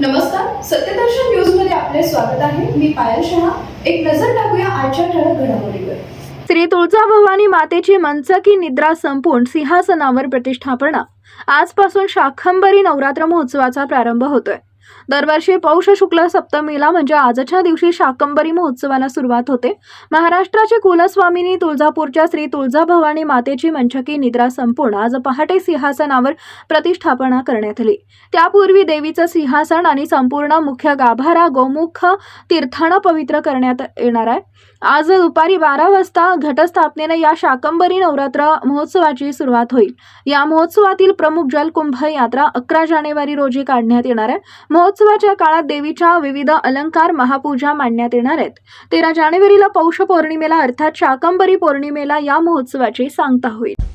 नमस्कार सत्यदर्शन न्यूजमध्ये आपले स्वागत आहे. मी पायल शहा. एक नजर टाकूया आजच्या ठळक घडामोडीवर. श्री तुळजाभवानी मातेची मंचकी निद्रा संपून सिंहासनावर प्रतिष्ठापना. आजपासून शाखंबरी नवरात्र महोत्सवाचा प्रारंभ होतोय. दरवर्षी पौष शुक्ल सप्तमीला म्हणजे आजच्या दिवशी शाकंबरी महोत्सवाला सुरुवात होते. महाराष्ट्राची कुलस्वामिनी तुळजापूरच्या श्री तुळजाभवानी मातेची मंचकी निद्रा संपूर्ण आज पहाटे सिंहासनावर प्रतिष्ठापना करण्यात आली. त्यापूर्वी देवीचं सिंहासन आणि संपूर्ण मुख्य गाभारा गोमुख तीर्थानं पवित्र करण्यात येणार आहे. आज दुपारी बारा वाजता घटस्थापनेने या शाकंबरी नवरात्र महोत्सवाची सुरुवात होईल. या महोत्सवातील प्रमुख जलकुंभ यात्रा अकरा जानेवारी रोजी काढण्यात येणार आहे. महोत्सवाच्या काळात देवीच्या विविध अलंकार महापूजा मांडण्यात येणार आहेत. तेरा जानेवारीला पौष पौर्णिमेला अर्थात शाकंबरी पौर्णिमेला या महोत्सवाची सांगता होईल.